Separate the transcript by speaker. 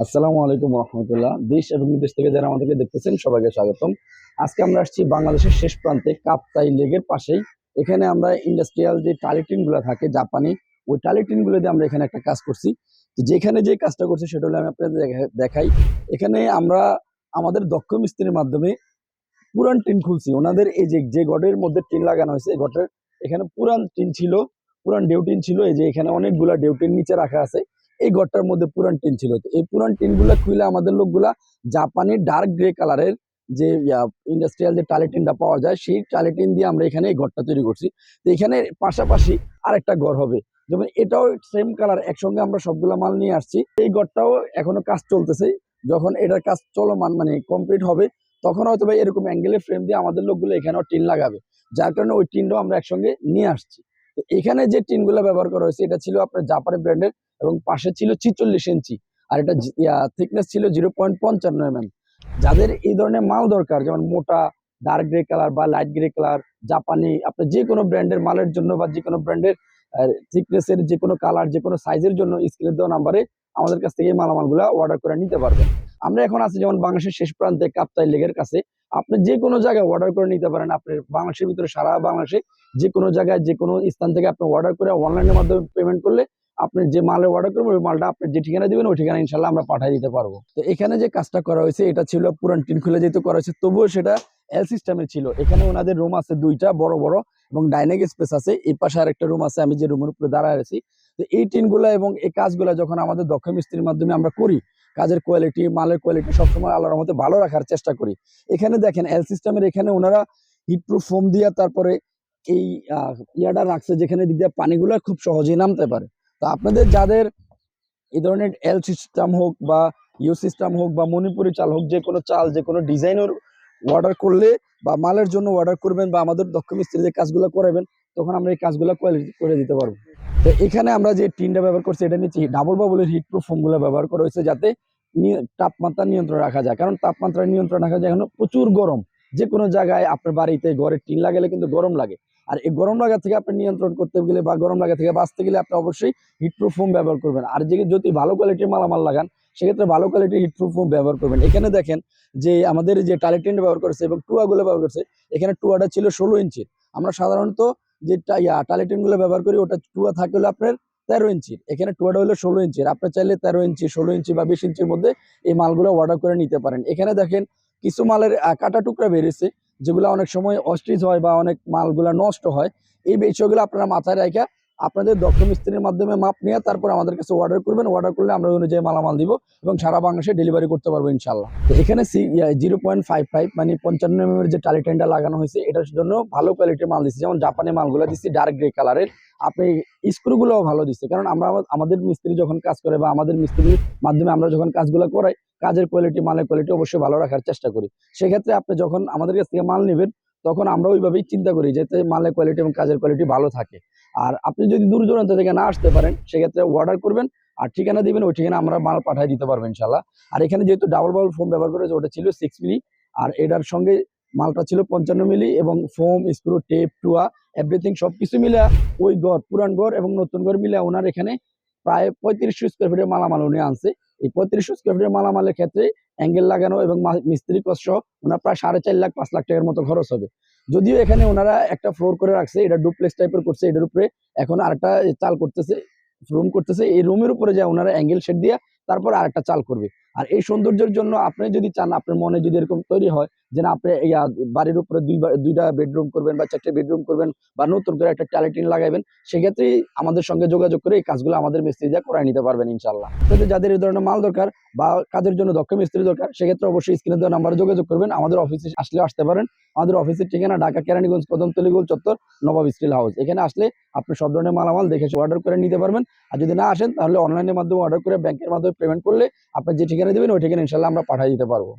Speaker 1: আসসালামু আলাইকুম রহমতুল্লাহ। দেশ এবং বিদেশ থেকে যারা আমাদেরকে দেখতেছেন, সবাইকে স্বাগতম। আজকে আমরা আসছি বাংলাদেশের শেষ প্রান্তে কাপ্তাই লেগের পাশেই। এখানে আমরা ইন্ডাস্ট্রিয়াল যে টালিটিনগুলো থাকে জাপানি, ওই টালিটিনগুলো দিয়ে আমরা এখানে একটা কাজ করছি। যেখানে যে কাজটা করছি সেটা হলো আমি আপনাদের দেখা- দেখাই। এখানে আমরা আমাদের দক্ষ মিস্ত্রির মাধ্যমে পুরান টিন খুলছি। ওনাদের এই যে যে গডের মধ্যে টিন লাগানো হয়েছে, এই গটের এখানে পুরান টিন ছিল, পুরান ডেউটিন ছিল। এই যে এখানে অনেকগুলা ডেউটিন নিচে রাখা আছে। এই ঘরটার মধ্যে পুরান টিন ছিল। এই পুরান টিনগুলা খুলে আমাদের লোকগুলা জাপানি ডার্ক গ্রে কালারের যে ইন্ডাস্ট্রিয়াল যে টালিটিনটা পাওয়া যায়, সেই টালিটিন দিয়ে আমরা এখানে এই ঘরটা তৈরি করছি। তো এখানে পাশাপাশি আরেকটা ঘর হবে। যেমন এটাও সেম কালার একসঙ্গে আমরা সবগুলা মাল নিয়ে আসছি। এই ঘরটাও এখনও কাজ চলতেছে। যখন এটার কাজ চলমান মানে কমপ্লিট হবে, তখন হয়তো বা এরকম অ্যাঙ্গেলের ফ্রেম দিয়ে আমাদের লোকগুলো এখানেও টিন লাগাবে। যার কারণে ওই টিনটাও আমরা একসঙ্গে নিয়ে আসছি। এখানে যে টিনগুলো ব্যবহার করা হয়েছে, এটা ছিল আপনার জাপানি ব্র্যান্ডের এবং পাশে ছিল ছিচল্লিশ ইঞ্চি। আর এটা থিকনেস ছিল জিরো পয়েন্ট পঞ্চান্ন এম যাদের এই ধরনের মাল দরকার, যেমন মোটা ডার্ক গ্রে কালার বা লাইট গ্রে কালার জাপানি আপনার যে কোনো ব্র্যান্ডের মালের জন্য বা যে কোনো ব্র্যান্ডের থিকনেসের যে কোনো কালার যে কোনো সাইজের জন্য স্ক্রিনে দেওয়া নাম্বারে আমাদের কাছ থেকে এই মালামালগুলো অর্ডার করে নিতে পারবেন। আমরা এখন আছি যেমন বাংলাদেশের শেষ প্রান্তে কাপ্তাই লেগের কাছে। আপনি যে কোনো জায়গায় অর্ডার করে নিতে পারেন। আপনি বাংলাদেশের ভিতরে সারা বাংলাদেশে যে কোনো জায়গায়, যে কোনো স্থান থেকে আপনি অর্ডার করে অনলাইনের মাধ্যমে পেমেন্ট করলে আপনি যে মালের অর্ডার করবেন, ওই মালটা আপনি যে ঠিকানা দিবেন, ওই ঠিকানা ইনশাল্লাহ আমরা পাঠিয়ে দিতে পারব। তো এখানে যে কাজটা করা হয়েছে, এটা ছিল পুরান টিন খুলে যেহেতু করা হয়েছে, তবুও সেটা এল সিস্টেমের ছিল। এখানে ওনাদের রুম আছে দুইটা, বড় বড়, এবং ডাইনিং স্পেস আছে। এই পাশে আর একটা রুম আছে, আমি যে রুমের উপরে দাঁড়ায় আছি। তো এই টিনগুলা এবং এই কাজগুলা যখন আমাদের দক্ষ মিস্ত্রির মাধ্যমে আমরা করি, কাজের কোয়ালিটি মালের কোয়ালিটি সবসময় আল্লাহর মতো ভালো রাখার চেষ্টা করি। এখানে দেখেন এল সিস্টেমের এখানে ওনারা হিটপ্রুফ ফোম দিয়া তারপরে এই ইয়াটা রাখছে, যেখানে দিক দিয়ে পানিগুলো খুব সহজেই নামতে পারে। আপনাদের যাদের এই ধরনের এল সিস্টেম হোক বা ইউ সিস্টেম হোক বা মণিপুরি চাল হোক, যে কোনো চাল, যে কোনো ডিজাইনের অর্ডার করলে বা মালের জন্য অর্ডার করবেন বা আমাদের দক্ষ মিস্ত্রিদের কাজগুলো করাবেন, তখন আমরা এই কাজগুলো করে দিতে পারব। তো এখানে আমরা যে টিনটা ব্যবহার করছি, এটা নিচে ডাবল বাবলের হিট প্রুফ ফোমগুলো ব্যবহার করা হয়েছে যাতে তাপমাত্রা নিয়ন্ত্রণ রাখা যায়। কারণ তাপমাত্রা নিয়ন্ত্রণ রাখা যায় এখন প্রচুর গরম। যে কোনো জায়গায় আপনার বাড়িতে ঘরে টিন লাগালে কিন্তু গরম লাগে। আর এই গরম লাগা থেকে আপনি নিয়ন্ত্রণ করতে গেলে বা গরম লাগা থেকে বাঁচতে গেলে আপনি অবশ্যই হিটপ্রুফ ফোম ব্যবহার করবেন। আর যে যদি ভালো কোয়ালিটির মালামাল লাগান, সেক্ষেত্রে ভালো কোয়ালিটির হিটপ্রুফ ফোম ব্যবহার করবেন। এখানে দেখেন যে আমাদের যে টালিটেন্ট ব্যবহার করেছে এবং টুয়াগুলো ব্যবহার করছে, এখানে টুয়াটা ছিল ষোলো ইঞ্চির আমরা সাধারণত যে টালিটেন্টগুলো ব্যবহার করি, ওটা টুয়া থাকে আপনার তেরো ইঞ্চির এখানে টুয়াটা হলো ষোলো ইঞ্চির আপনি চাইলে তেরো ইঞ্চি ষোলো ইঞ্চি বা বিশ ইঞ্চির মধ্যে এই মালগুলো অর্ডার করে নিতে পারেন। এখানে দেখেন কিছু মালের কাটা টুকরা বেরিয়েছে। যেগুলো অনেক সময় অস্ট্রিজ হয় বা অনেক মালগুলা নষ্ট হয়, এই বিষয়গুলো আপনারা মাথায় রেখে আপনাদের দক্ষ মিস্ত্রির মাধ্যমে মাপ নিয়ে তারপর আমাদের কাছে অর্ডার করবেন। অর্ডার করলে আমরা অনুযায়ী মালামাল দিব এবং সারা বাংলাদেশে ডেলিভারি করতে পারব ইনশাল্লাহ তো এখানে জিরো পয়েন্ট ফাইভ ফাইভ মানে পঞ্চান্ন এম এর যে টালিটেনটা লাগানো হয়েছে, এটার জন্য ভালো কোয়ালিটির মাল দিচ্ছে যেমন জাপানি মালগুলো দিচ্ছি ডার্ক গ্রে কালারের আপনি স্ক্রুগুলোও ভালো দিচ্ছে কারণ আমরা আমাদের মিস্ত্রি যখন কাজ করে বা আমাদের মিস্ত্রির মাধ্যমে আমরা যখন কাজগুলো করাই, কাজের কোয়ালিটি মালের কোয়ালিটি অবশ্যই ভালো রাখার চেষ্টা করি। সেক্ষেত্রে আপনি যখন আমাদের কাছ থেকে মাল নেবেন তখন আমরা ওইভাবেই চিন্তা করি যাতে মালের কোয়ালিটি এবং কাজের কোয়ালিটি ভালো থাকে। আর আপনি যদি দূর দূরান্ত থেকে না আসতে পারেন, সেক্ষেত্রে অর্ডার করবেন আর ঠিকানা দিবেন, ওই ঠিকানা আমরা মাল পাঠিয়ে দিতে পারব ইনশাল্লাহ আর এখানে যেহেতু ডাবল বাবল ফোম ব্যবহার করেছে ওটা ছিল সিক্স মিলি আর এটার সঙ্গে মালটা ছিল পঞ্চান্ন মিলি এবং ফোম স্ক্রু টেপ টুয়া এভরিথিং সবকিছু মিলে ওই ঘর, পুরান ঘর এবং নতুন ঘর মিলে ওনার এখানে প্রায় পঁয়ত্রিশশো স্কোয়ার ফিটের মালামাল উনি আনছে। এই পঁয়ত্রিশশো স্কোয়ার ফিটের মালামালের ক্ষেত্রে অ্যাঙ্গেল লাগানো এবং মিস্ত্রি কষ্ট ওনার প্রায় সাড়ে চার লাখ, পাঁচ লাখ টাকার মতো খরচ হবে। যদিও এখানে ওনারা একটা ফ্লোর করে রাখছে, এটা ডুপ্লেক্স টাইপের করছে, এটার উপরে এখন আরেকটা চাল করতেছে রুম করতেছে। এই রুমের উপরে যায় ওনারা অ্যাঙ্গেল সেট দিয়ে তারপর আরেকটা চাল করবে। আর এই সৌন্দর্যের জন্য আপনি যদি চান, আপনার মনে যদি এরকম তৈরি হয় যে না, আপনি বাড়ির উপরে দুই দুইটা বেডরুম করবেন বা চারটে বেডরুম করবেন বা নতুন করে একটা ট্যালেন্টিন লাগাবেন সেক্ষেত্রে আমাদের সঙ্গে যোগাযোগ করে এই কাজগুলো আমাদের মিস্ত্রি দিয়ে করাই নিতে পারবেন ইনশাল্লাহ আপনাদের যাদের এই ধরনের মাল দরকার বা কাজের জন্য দক্ষ মিস্ত্রি দরকার, সেক্ষেত্রে অবশ্যই স্ক্রিনে দেওয়া নাম্বারে যোগাযোগ করবেন। আমাদের অফিসে আসলে আসতে পারেন। আমাদের অফিসের ঠিকানা ঢাকা কেরানীগঞ্জ কদমতলি গোল চত্বর, নবাব স্টিল হাউস। এখানে আসলে আপনি সব ধরনের মালামাল দেখে অর্ডার করে নিতে পারবেন। আর যদি না আসেন, তাহলে অনলাইনের মাধ্যমে অর্ডার করে ব্যাংকের মাধ্যমে পেমেন্ট করলে আপনি যে ঠিকানা দেবেন, ওই ঠিকানা ইনশাল্লাহ আমরা পাঠিয়ে দিতে পারব।